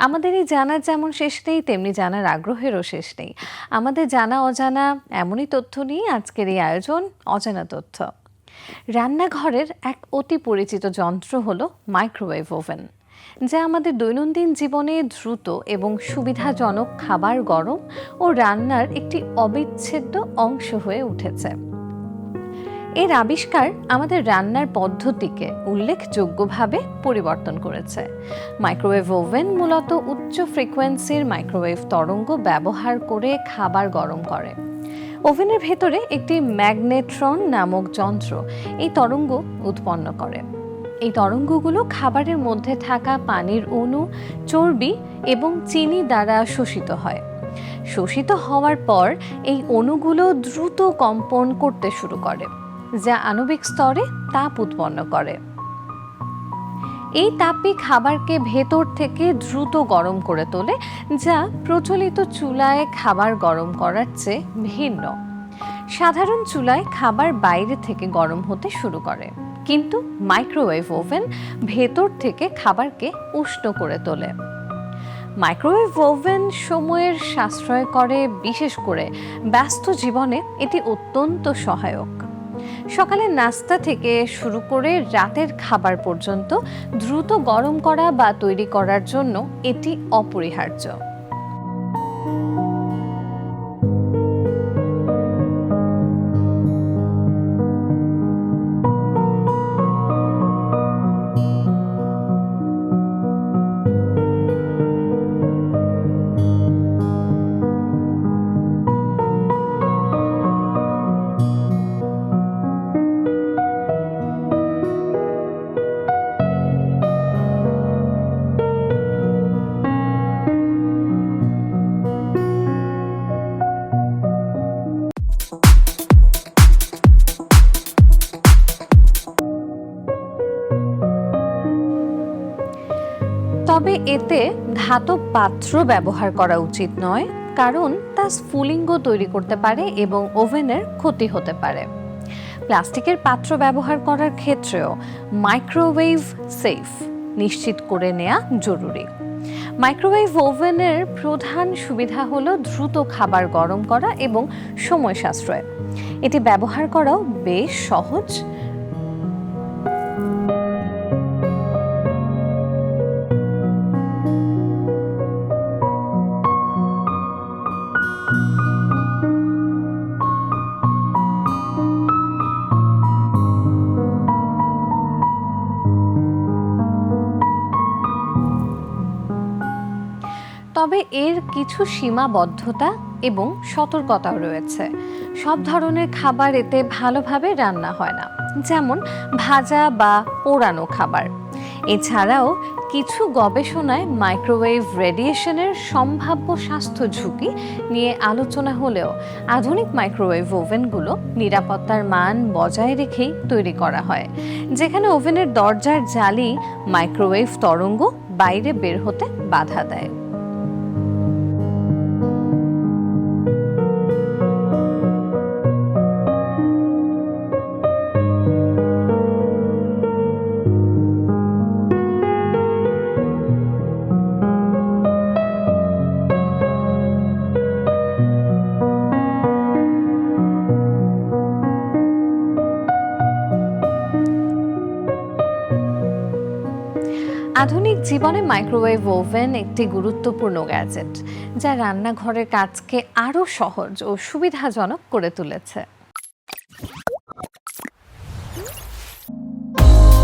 আমাদের এই জানার যেমন শেষ নেই, তেমনি জানার আগ্রহেরও শেষ নেই। আমাদের জানা অজানা এমনই তথ্য নিয়ে আজকের এই আয়োজন অজানা তথ্য। রান্নাঘরের এক অতি পরিচিত যন্ত্র হলো মাইক্রোওয়েভ ওভেন যা আমাদের দৈনন্দিন জীবনে দ্রুত এবং সুবিধাজনক খাবার গরম ও রান্নার একটি অবিচ্ছেদ্য অংশ হয়ে উঠেছে। এর আবিষ্কার আমাদের রান্নার পদ্ধতিকে উল্লেখযোগ্যভাবে পরিবর্তন করেছে। মাইক্রোওয়েভ ওভেন মূলত উচ্চ ফ্রিকোয়েন্সির মাইক্রোওয়েভ তরঙ্গ ব্যবহার করে খাবার গরম করে। ওভেনের ভেতরে একটি ম্যাগনেট্রন নামক যন্ত্র এই তরঙ্গ উৎপন্ন করে। এই তরঙ্গগুলো খাবারের মধ্যে থাকা পানির অণু, চর্বি এবং চিনি দ্বারা শোষিত হয়। শোষিত হওয়ার পর এই অণুগুলো দ্রুত কম্পন করতে শুরু করে। যা আণবিক স্তরে তাপ উৎপন্ন করে। এই তাপই খাবারকে ভেতর থেকে দ্রুত গরম করে তোলে, যা প্রচলিত চুলায় খাবার গরম করার চেয়ে ভিন্ন। সাধারণ চুলায় খাবার বাইরে থেকে গরম হতে শুরু করে, কিন্তু মাইক্রোওয়েভ ওভেন ভেতর থেকে খাবারকে উষ্ণ করে তোলে। মাইক্রোওয়েভ ওভেন সময়ের সাশ্রয় করে, বিশেষ করে ব্যস্ত জীবনে এটি অত্যন্ত সহায়ক। সকালের নাস্তা থেকে শুরু করে রাতের খাবার পর্যন্ত দ্রুত গরম করা বা তৈরি করার জন্য এটি অপরিহার্য। তবে এতে ধাতব পাত্র ব্যবহার করা উচিত নয়, কারণ তা স্ফুলিঙ্গ তৈরি করতে পারে এবং ওভেনের ক্ষতি হতে পারে। প্লাস্টিকের পাত্র ব্যবহার করার ক্ষেত্রেও মাইক্রোওয়েভ সেফ নিশ্চিত করে নেওয়া জরুরি। মাইক্রোওয়েভ ওভেনের প্রধান সুবিধা হলো দ্রুত খাবার গরম করা এবং সময় সাশ্রয়। এটি ব্যবহার করাও বেশ সহজ তবে এর কিছু সীমাবদ্ধতা এবং সতর্কতাও রয়েছে। সব ধরনের খাবার এতে ভালোভাবে রান্না হয় না, যেমন ভাজা বা পোড়ানো খাবার। এছাড়াও কিছু গবেষণায় মাইক্রোওয়েভ রেডিয়েশনের সম্ভাব্য স্বাস্থ্য ঝুঁকি নিয়ে আলোচনা হলেও আধুনিক মাইক্রোওয়েভ ওভেনগুলো নিরাপত্তার মান বজায় রেখেই তৈরি করা হয়, যেখানে ওভেনের দরজার জালি মাইক্রোওয়েভ তরঙ্গ বাইরে বের হতে বাধা দেয়। আধুনিক জীবনে মাইক্রোওয়েভ ওভেন একটি গুরুত্বপূর্ণ গ্যাজেট, যা রান্নাঘরের কাজকে আরও সহজ ও সুবিধাজনক করে তুলেছে।